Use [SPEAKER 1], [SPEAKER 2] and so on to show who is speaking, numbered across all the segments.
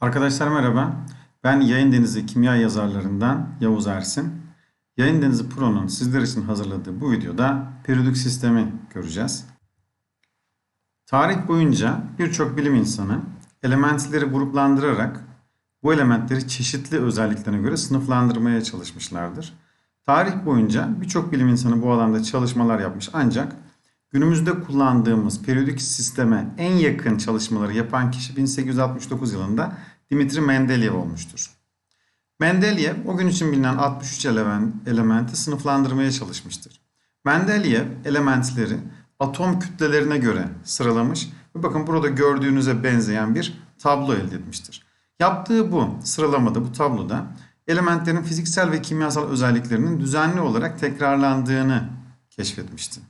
[SPEAKER 1] Arkadaşlar merhaba. Ben Yayın Denizi Kimya yazarlarından Yavuz Ersin. Yayın Denizi Pro'nun sizler için hazırladığı bu videoda periyodik sistemi göreceğiz. Tarih boyunca birçok bilim insanı elementleri gruplandırarak bu elementleri çeşitli özelliklerine göre sınıflandırmaya çalışmışlardır. Tarih boyunca birçok bilim insanı bu alanda çalışmalar yapmış ancak günümüzde kullandığımız periyodik sisteme en yakın çalışmaları yapan kişi 1869 yılında Dimitri Mendeleev olmuştur. Mendeleev o gün için bilinen 63 element, elementi sınıflandırmaya çalışmıştır. Mendeleev elementleri atom kütlelerine göre sıralamış ve bakın burada gördüğünüze benzeyen bir tablo elde etmiştir. Yaptığı bu sıralamada, bu tabloda elementlerin fiziksel ve kimyasal özelliklerinin düzenli olarak tekrarlandığını keşfetmişti.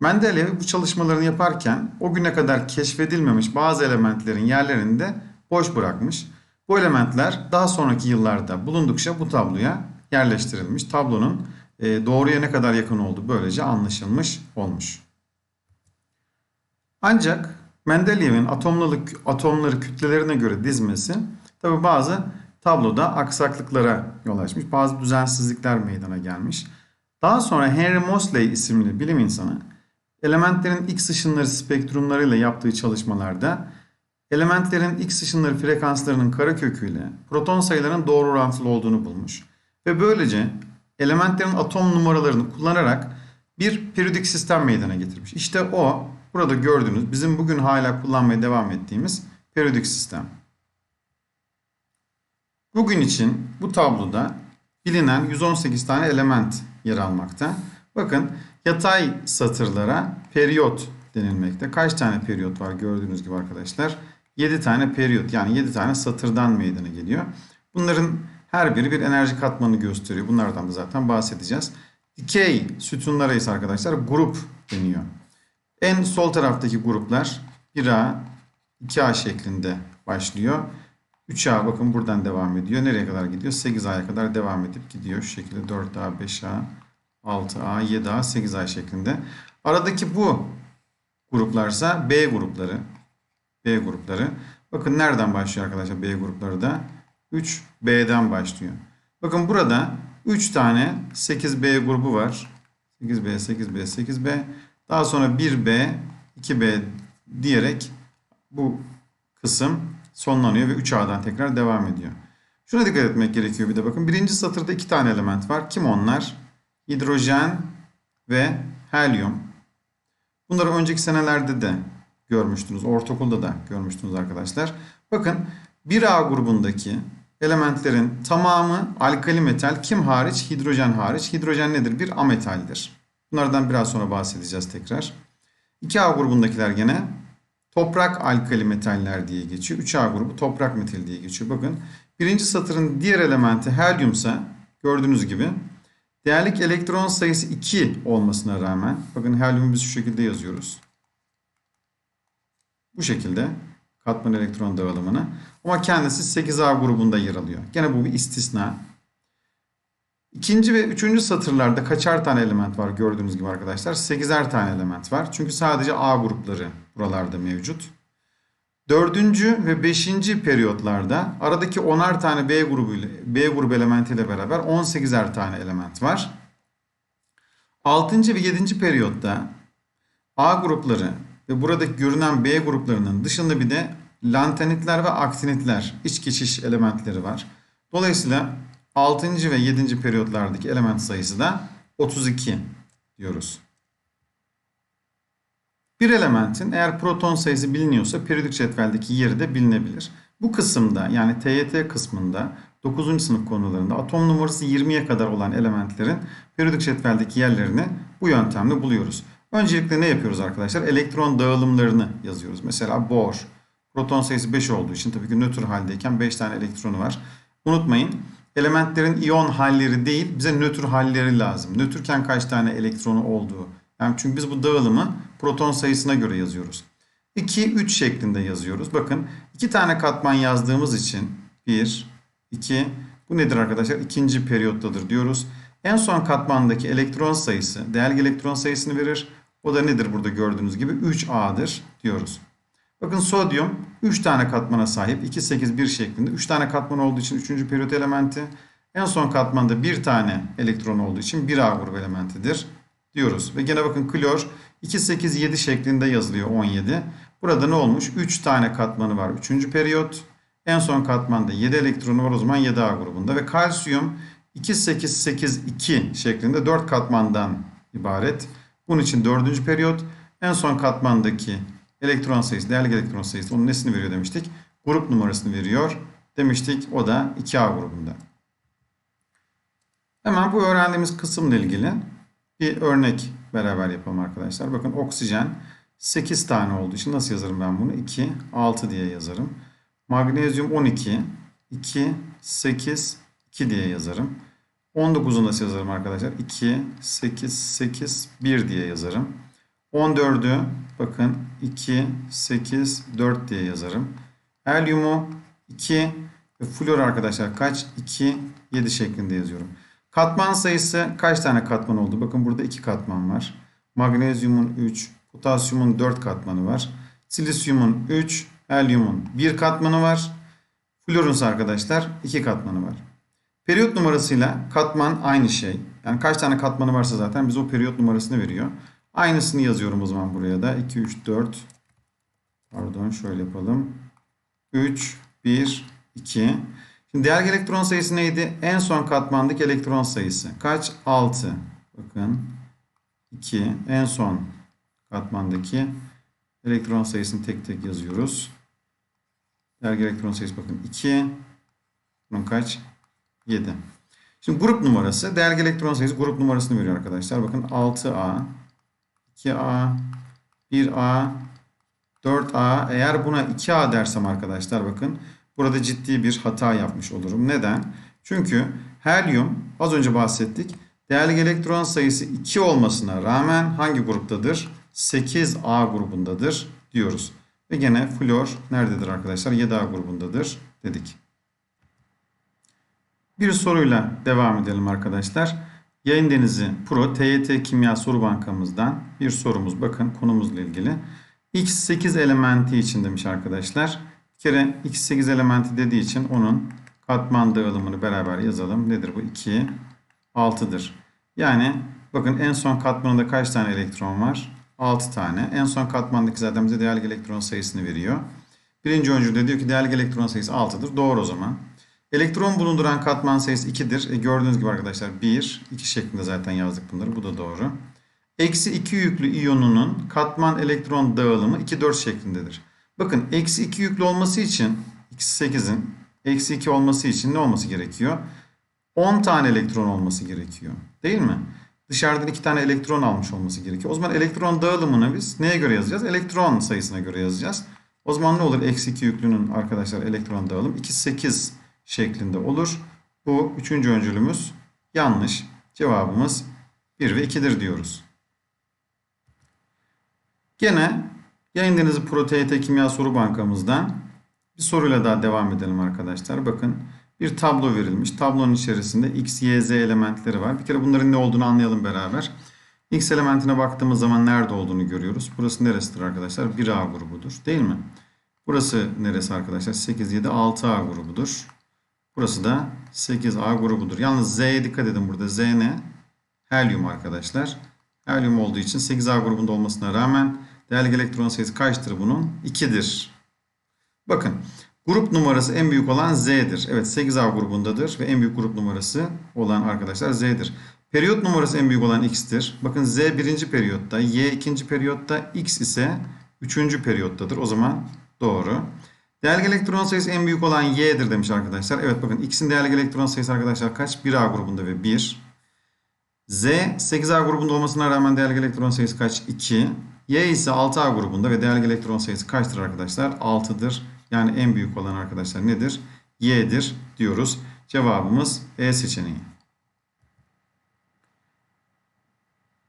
[SPEAKER 1] Mendeleev bu çalışmalarını yaparken o güne kadar keşfedilmemiş bazı elementlerin yerlerini de boş bırakmış. Bu elementler daha sonraki yıllarda bulundukça bu tabloya yerleştirilmiş. Tablonun e, doğruya ne kadar yakın olduğu böylece anlaşılmış olmuş. Ancak Mendeleev'in atomları kütlelerine göre dizmesi tabi bazı tabloda aksaklıklara yol açmış. Bazı düzensizlikler meydana gelmiş. Daha sonra Henry Moseley isimli bilim insanı elementlerin X ışınları spektrumlarıyla yaptığı çalışmalarda elementlerin X ışınları frekanslarının kareköküyle proton sayılarının doğru orantılı olduğunu bulmuş. Ve böylece elementlerin atom numaralarını kullanarak bir periyodik sistem meydana getirmiş. İşte o burada gördüğünüz bizim bugün hala kullanmaya devam ettiğimiz periyodik sistem. Bugün için bu tabloda bilinen 118 tane element yer almakta. Bakın yatay satırlara periyot denilmekte. Kaç tane periyot var gördüğünüz gibi arkadaşlar? 7 tane periyot yani 7 tane satırdan meydana geliyor. Bunların her biri bir enerji katmanı gösteriyor. Bunlardan da zaten bahsedeceğiz. Dikey sütunlara ise arkadaşlar grup deniyor. En sol taraftaki gruplar 1A, 2A şeklinde başlıyor. 3A bakın buradan devam ediyor. Nereye kadar gidiyor? 8A'ya kadar devam edip gidiyor. Şu şekilde 4A, 5A, 6A, 7A, 8A şeklinde. Aradaki bu gruplarsa B grupları. B grupları. Bakın nereden başlıyor arkadaşlar B grupları da? 3B'den başlıyor. Bakın burada 3 tane 8B grubu var. 8B, 8B, 8B. Daha sonra 1B, 2B diyerek bu kısım sonlanıyor ve 3A'dan tekrar devam ediyor. Şuna dikkat etmek gerekiyor bir de bakın. Birinci satırda iki tane element var. Kim onlar? Hidrojen ve helyum. Bunları önceki senelerde de görmüştünüz. Ortaokulda da görmüştünüz arkadaşlar. Bakın 1A grubundaki elementlerin tamamı alkali metal. Kim hariç? Hidrojen hariç. Hidrojen nedir? Bir ametaldir. Bunlardan biraz sonra bahsedeceğiz tekrar. 2A grubundakiler gene toprak alkali metaller diye geçiyor. 3A grubu toprak metal diye geçiyor. Bakın birinci satırın diğer elementi helyumsa gördüğünüz gibi değerlik elektron sayısı 2 olmasına rağmen bakın helyumu biz şu şekilde yazıyoruz. Bu şekilde katman elektron dağılımını ama kendisi 8A grubunda yer alıyor. Gene bu bir istisna. İkinci ve üçüncü satırlarda kaçar tane element var gördüğünüz gibi arkadaşlar? 8'er tane element var. Çünkü sadece A grupları buralarda mevcut. Dördüncü ve beşinci periyotlarda aradaki 10'ar tane B grubu ile B grubu elementiyle beraber 18'er tane element var. Altıncı ve yedinci periyotta A grupları ve buradaki görünen B gruplarının dışında bir de lantanitler ve aktinitler iç geçiş elementleri var. Dolayısıyla 6. ve 7. periyotlardaki element sayısı da 32 diyoruz. Bir elementin eğer proton sayısı biliniyorsa periyodik cetveldeki yeri de bilinebilir. Bu kısımda yani TYT kısmında 9. sınıf konularında atom numarası 20'ye kadar olan elementlerin periyodik cetveldeki yerlerini bu yöntemle buluyoruz. Öncelikle ne yapıyoruz arkadaşlar? Elektron dağılımlarını yazıyoruz. Mesela bor. Proton sayısı 5 olduğu için tabii ki nötr haldeyken 5 tane elektronu var. Unutmayın elementlerin iyon halleri değil bize nötr halleri lazım. Nötrken kaç tane elektronu olduğu. Yani çünkü biz bu dağılımı proton sayısına göre yazıyoruz. 2, 3 şeklinde yazıyoruz. Bakın iki tane katman yazdığımız için 1, 2 bu nedir arkadaşlar? İkinci periyottadır diyoruz. En son katmandaki elektron sayısı değerli elektron sayısını verir. O da nedir burada gördüğünüz gibi 3A'dır diyoruz. Bakın sodyum 3 tane katmana sahip. 2, 8, 1 şeklinde. 3 tane katman olduğu için 3. periyot elementi. En son katmanda bir tane elektron olduğu için 1A grubu elementidir diyoruz. Ve gene bakın klor 2, 8, 7 şeklinde yazılıyor 17. Burada ne olmuş? 3 tane katmanı var 3. periyot. En son katmanda 7 elektronu var o zaman 7A grubunda. Ve kalsiyum 2, 8, 8, 2 şeklinde 4 katmandan ibaret. Bunun için 4. periyot. En son katmandaki elektron sayısı, değerli elektron sayısı onun nesini veriyor demiştik? Grup numarasını veriyor demiştik. O da 2A grubunda. Hemen bu öğrendiğimiz kısımla ilgili bir örnek beraber yapalım arkadaşlar. Bakın oksijen 8 tane olduğu için nasıl yazarım ben bunu? 2, 6 diye yazarım. Magnezyum 12, 2, 8, 2 diye yazarım. 19'u nasıl yazarım arkadaşlar? 2, 8, 8, 1 diye yazarım. 14'ü bakın 2, 8, 4 diye yazarım. Helyumu 2 ve flor arkadaşlar kaç? 2, 7 şeklinde yazıyorum. Katman sayısı kaç tane katman oldu? Bakın burada 2 katman var. Magnezyumun 3, potasyumun 4 katmanı var. Silisyumun 3, helyumun 1 katmanı var. Florun arkadaşlar 2 katmanı var. Periyot numarasıyla katman aynı şey. Yani kaç tane katmanı varsa zaten bize o periyot numarasını veriyor. Aynısını yazıyorum o zaman buraya da. 2, 3, 4. Pardon şöyle yapalım. 3, 1, 2. Şimdi değerli elektron sayısı neydi? En son katmandaki elektron sayısı. Kaç? 6. Bakın. 2. En son katmandaki elektron sayısını tek tek yazıyoruz. Değerli elektron sayısı bakın 2. Bunun kaç? 7. Şimdi grup numarası. Değerli elektron sayısı grup numarasını veriyor arkadaşlar. Bakın 6A, 2A, 1A, 4A. Eğer buna 2A dersem arkadaşlar bakın. Burada ciddi bir hata yapmış olurum. Neden? Çünkü helyum az önce bahsettik. Değerli elektron sayısı 2 olmasına rağmen hangi gruptadır? 8A grubundadır diyoruz. Ve gene flor nerededir arkadaşlar? 7A grubundadır dedik. Bir soruyla devam edelim arkadaşlar. Yayın Denizi Pro TYT Kimya Soru Bankamızdan bir sorumuz bakın konumuzla ilgili. X8 elementi için demiş arkadaşlar. Bir kere X8 elementi dediği için onun katman dağılımını beraber yazalım. Nedir bu? 2, 6'dır. Yani bakın en son katmanında kaç tane elektron var? 6 tane. En son katmandaki zaten bize değerli elektron sayısını veriyor. Birinci öncü de diyor ki değerli elektron sayısı 6'dır. Doğru o zaman. Elektron bulunduran katman sayısı 2'dir. E gördüğünüz gibi arkadaşlar 1, 2 şeklinde zaten yazdık bunları. Bu da doğru. Eksi 2 yüklü iyonunun katman elektron dağılımı 2, 4 şeklindedir. Bakın eksi 2 yüklü olması için X8'in eksi 2 olması için ne olması gerekiyor? 10 tane elektron olması gerekiyor. Değil mi? Dışarıdan 2 tane elektron almış olması gerekiyor. O zaman elektron dağılımını biz neye göre yazacağız? Elektron sayısına göre yazacağız. O zaman ne olur? Eksi 2 yüklünün arkadaşlar elektron dağılım 2, 8 şeklinde olur. Bu üçüncü öncülümüz yanlış. Cevabımız 1 ve 2'dir diyoruz. Gene Yayın Denizi Pro TYT Kimya Soru Bankamızdan bir soruyla daha devam edelim arkadaşlar. Bakın bir tablo verilmiş. Tablonun içerisinde X, Y, Z elementleri var. Bir kere bunların ne olduğunu anlayalım beraber. X elementine baktığımız zaman nerede olduğunu görüyoruz. Burası neresidir arkadaşlar? 1A grubudur değil mi? Burası neresi arkadaşlar? 8, 7, 6A grubudur. Burası da 8A grubudur. Yalnız Z'ye dikkat edin burada. Z ne? Helyum arkadaşlar. Helyum olduğu için 8A grubunda olmasına rağmen değerli elektron sayısı kaçtır bunun? 2'dir. Bakın grup numarası en büyük olan Z'dir. Evet 8A grubundadır ve en büyük grup numarası olan arkadaşlar Z'dir. Periyot numarası en büyük olan X'tir. Bakın Z birinci periyotta, Y ikinci periyotta, X ise üçüncü periyottadır. O zaman doğru. Değerli elektron sayısı en büyük olan Y'dir demiş arkadaşlar. Evet bakın X'in değerli elektron sayısı arkadaşlar kaç? 1A grubunda ve 1. Z 8A grubunda olmasına rağmen değerli elektron sayısı kaç? 2. Y ise 6A grubunda ve değerli elektron sayısı kaçtır arkadaşlar? 6'dır. Yani en büyük olan arkadaşlar nedir? Y'dir diyoruz. Cevabımız E seçeneği.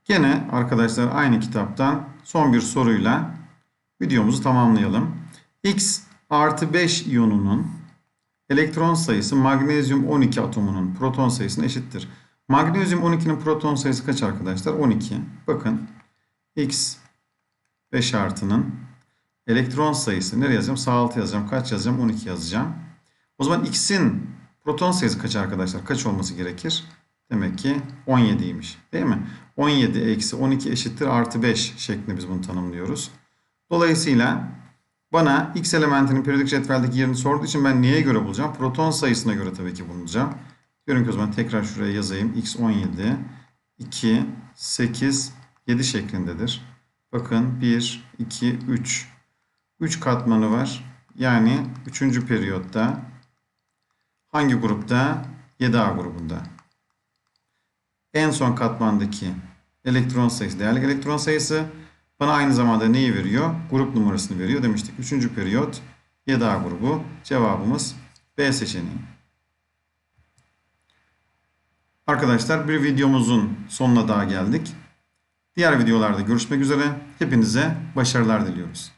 [SPEAKER 1] Gene arkadaşlar aynı kitaptan son bir soruyla videomuzu tamamlayalım. X artı 5 iyonunun elektron sayısı magnezyum 12 atomunun proton sayısına eşittir. Magnezyum 12'nin proton sayısı kaç arkadaşlar? 12. Bakın X 5 artının elektron sayısı nereye yazacağım? Sağ alta yazacağım. Kaç yazacağım? 12 yazacağım. O zaman X'in proton sayısı kaç arkadaşlar? Kaç olması gerekir? Demek ki 17'ymiş. Değil mi? 17 eksi 12 eşittir artı 5 şeklinde biz bunu tanımlıyoruz. Dolayısıyla bana X elementinin periyodik cetveldeki yerini sorduğu için ben neye göre bulacağım? Proton sayısına göre tabii ki bulacağım. Diyorum ki o zaman tekrar şuraya yazayım. X 17, 2, 8, 7 şeklindedir. Bakın 1, 2, 3. 3 katmanı var. Yani 3. periyotta hangi grupta? 7A grubunda. En son katmandaki elektron sayısı, değerli elektron sayısı bana aynı zamanda neyi veriyor? Grup numarasını veriyor demiştik. 3. periyot 7A grubu. Cevabımız B seçeneği. Arkadaşlar bir videomuzun sonuna daha geldik. Diğer videolarda görüşmek üzere. Hepinize başarılar diliyoruz.